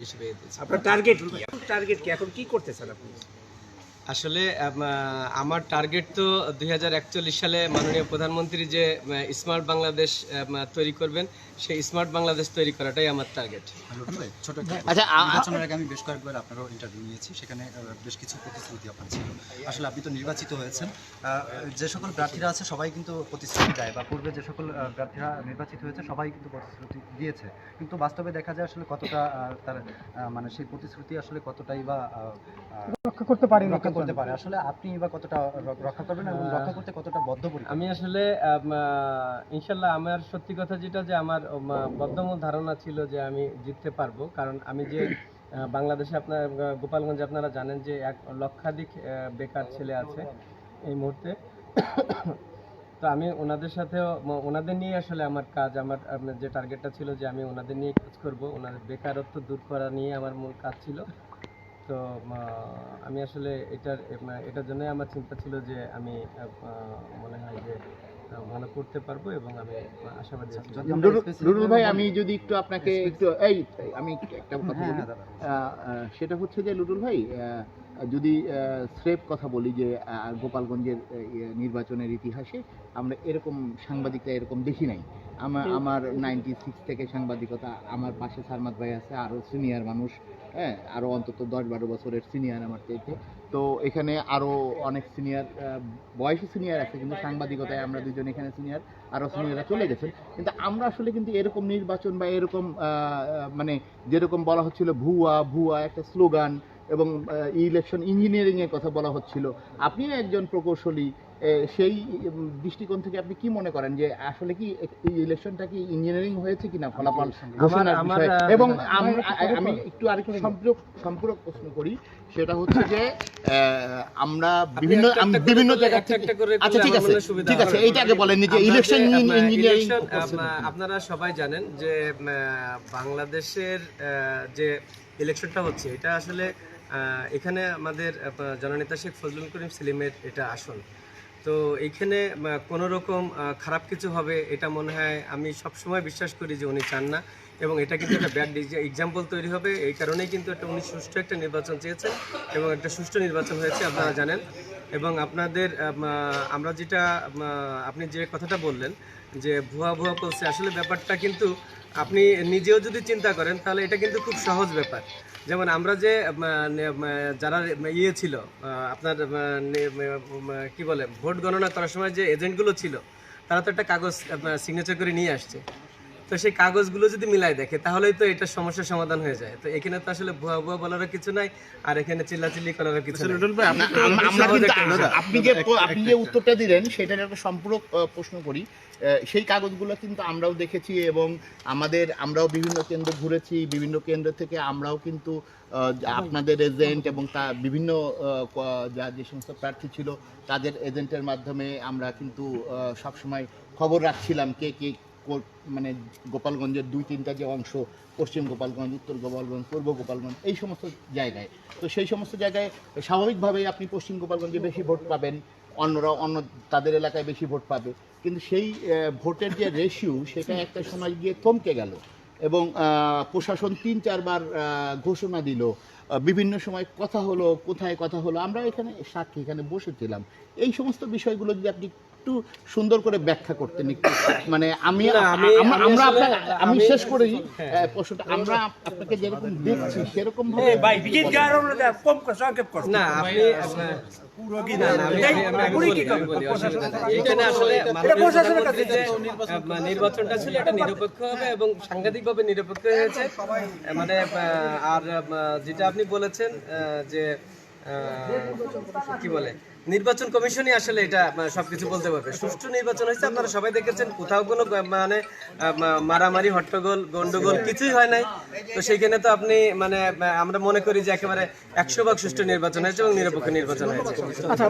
হিসেবে দিয়েছি। আপনার টার্গেট কি? টার্গেট কি? এখন কি করতেছেন আপনি? আসলে আমার টার্গেট তো দুই হাজার একচল্লিশ সালে মাননীয় প্রধানমন্ত্রী যে স্মার্ট বাংলাদেশ তৈরি করবেন সেই স্মার্ট বাংলাদেশ তৈরি করাটাই আমার টার্গেট ছোট আচ্ছা, নির্বাচনের আগে আমি বেশ কয়েকবার আপনারও ইন্টারভিউ নিয়েছি সেখানে বেশ কিছু প্রতিশ্রুতি আপনার ছিল। আসলে আপনি তো নির্বাচিত হয়েছেন যে সকল প্রার্থীরা আছে সবাই কিন্তু প্রতিশ্রুতি দেয় বা পূর্বে যে সকল প্রার্থীরা নির্বাচিত হয়েছে সবাই কিন্তু প্রতিশ্রুতি দিয়েছে। কিন্তু বাস্তবে দেখা যায় আসলে কতটা তার আহ, মানে সেই প্রতিশ্রুতি আসলে কতটাই বা রক্ষা করতে পারি রক্ষা করতে পারে। আসলে আপনি বা কতটা রক্ষা করবেন এবং রক্ষা করতে কতটা বদ্ধপরিকর? আমি আসলে ইনশাল্লাহ আমার সত্যি কথা যেটা যে আমার বদ্ধমূল ধারণা ছিল যে আমি জিততে পারব। কারণ আমি যে বাংলাদেশে আপনার গোপালগঞ্জে আপনারা জানেন যে এক লক্ষাধিক বেকার ছেলে আছে এই মুহূর্তে। তো আমি ওনাদের সাথেও ওনাদের নিয়ে আসলে আমার কাজ। আমার আম, যে টার্গেটটা ছিল যে আমি ওনাদের নিয়ে কাজ করব। ওনাদের বেকারত্ব দূর করা নিয়ে আমার মূল কাজ ছিল। তো আহ, আমি আসলে এটার এটার জন্যই আমার চিন্তা ছিল যে আমি আহ, মনে হয় যে ভালো করতে পারব এবং আমি আশাবাদী specific লুডুল ভাই আমি যদি একটু আপনাকে একটু এই আমি একটা কথা হ্যাঁ, বলি। হ্যাঁ, সেটা হচ্ছে যে লুডুল ভাই আহ, যদি স্রেফ কথা বলি যে আহ, গোপালগঞ্জের নির্বাচনের ইতিহাসে আমরা এরকম সাংবাদিকরা এরকম দেখি নাই। আমার আমার নাইনটি সিক্স থেকে সাংবাদিকতা আমার পাশে সারমাদ ভাই আছে আরও সিনিয়র মানুষ হ্যাঁ আরও অন্তত দশ বারো বছরের সিনিয়র আমার চাইতে। তো এখানে আরও অনেক সিনিয়র বয়সে সিনিয়র আছে কিন্তু সাংবাদিকতায় আমরা দুজন এখানে সিনিয়র আরও সিনিয়ররা চলে গেছেন। কিন্তু আমরা আসলে কিন্তু এরকম নির্বাচন বা এরকম মানে যেরকম বলা হচ্ছিল ভুয়া ভুয়া একটা স্লোগান এবং ইলেকশন ইঞ্জিনিয়ারিং এর কথা বলা হচ্ছিল। আপনিও একজন প্রকৌশলী সেই দৃষ্টিকোণ থেকে আপনি কি মনে করেন যে আসলে কি এই ইলেকশনটা কি ইঞ্জিনিয়ারিং হয়েছে কিনা ফলাফল? এবং আমি একটু আরেকটু সম্পূরক সম্পূরক প্রশ্ন করি। সেটা হচ্ছে যে আমরা বিভিন্ন বিভিন্ন জায়গা থেকে আচ্ছা ঠিক আছে ঠিক আছে এইটা আগে বলেন যে ইলেকশন ইঞ্জিনিয়ারিং আপনারা সবাই জানেন যে বাংলাদেশের যে ইলেকশনটা হচ্ছে এটা আসলে আহ, এখানে আমাদের জননেতা শেখ ফজলুল করিম সেলিমের এটা আসন তো এইখানে কোনো রকম খারাপ কিছু হবে এটা মনে হয় আমি সবসময় বিশ্বাস করি যে উনি চান না। এবং এটা কিন্তু একটা ব্যাড এক্সাম্পল তৈরি হবে। এই কারণেই কিন্তু একটা উনি সুষ্ঠু একটা নির্বাচন চেয়েছেন এবং একটা সুষ্ঠু নির্বাচন হয়েছে, আপনারা জানেন। এবং আপনাদের আমরা যেটা আপনি যে কথাটা বললেন যে ভুয়া ভুয়া বলছে, আসলে ব্যাপারটা কিন্তু আপনি নিজেও যদি চিন্তা করেন, তাহলে এটা কিন্তু খুব সহজ ব্যাপার। যেমন আমরা যে যারা ইয়ে ছিল আপনার কি বলে, ভোট গণনা করার সময় যে এজেন্টগুলো ছিল, তারা তো একটা কাগজ সিগনেচার করে নিয়ে আসছে। তো সেই কাগজগুলো যদি মিলাই দেখে তাহলেই তো এটা সমস্যার সমাধান হয়ে যায়। তো এখানে তো আসলে ভুয়া ভুয়া বলারও কিছু নাই আর এখানে চিল্লাচিল্লি করারও কিছু একটা আপনি যে আপনি যে উত্তরটা দিলেন সেটার একটা সম্পূরক প্রশ্ন করি। সেই কাগজগুলো কিন্তু আমরাও দেখেছি এবং আমাদের আমরাও বিভিন্ন কেন্দ্র ঘুরেছি বিভিন্ন কেন্দ্র থেকে আমরাও কিন্তু আহ, আপনাদের এজেন্ট এবং তা বিভিন্ন যা যে সমস্ত প্রার্থী ছিল তাদের এজেন্টের মাধ্যমে আমরা কিন্তু সবসময় খবর রাখছিলাম কে কো- মানে গোপালগঞ্জের দুই তিনটা যে অংশ, পশ্চিম গোপালগঞ্জ, উত্তর গোপালগঞ্জ, পূর্ব গোপালগঞ্জ, এই সমস্ত জায়গায়। তো সেই সমস্ত জায়গায় স্বাভাবিকভাবেই আপনি পশ্চিম গোপালগঞ্জে বেশি ভোট পাবেন, অন্যরা অন্য তাদের এলাকায় বেশি ভোট পাবে। কিন্তু সেই ভোটের যে রেশিও সেটা একটা সময় গিয়ে থমকে গেল এবং প্রশাসন তিন চারবার ঘোষণা দিল। বিভিন্ন সময় কথা হলো, কোথায় কথা হলো, আমরা এখানে সাক্ষী, এখানে বসেছিলাম। এই সমস্ত বিষয়গুলো যদি আপনি একটু সুন্দর করে ব্যাখ্যা করতেন একটু। মানে আমি আমরা- আমি শেষ করি হ্যাঁ। আহ, প্রশ্নটা আমরা আপনাকে যেরকম দেখছি সেরকম ভাবে না আপনি নির্বাচনটা ছিল এটা নিরপেক্ষ হবে এবং সাংঘাতিকভাবে নিরপেক্ষ হয়েছে। মানে আর যেটা আপনি বলেছেন যে আহ, কি বলে? নির্বাচন কমিশনই আসলে এটা সবকিছু বলতে পারবে সুষ্ঠু নির্বাচন হয়েছে আপনারা সবাই দেখেছেন কোথাও কোনো মানে মারামারি হট্টগোল গন্ডগোল কিছুই হয় নাই তো সেইখানে তো আপনি মানে আমরা মনে করি যে একেবারে একশো ভাগ সুষ্ঠু নির্বাচন হয়েছে এবং নিরপেক্ষ নির্বাচন হয়েছে আচ্ছা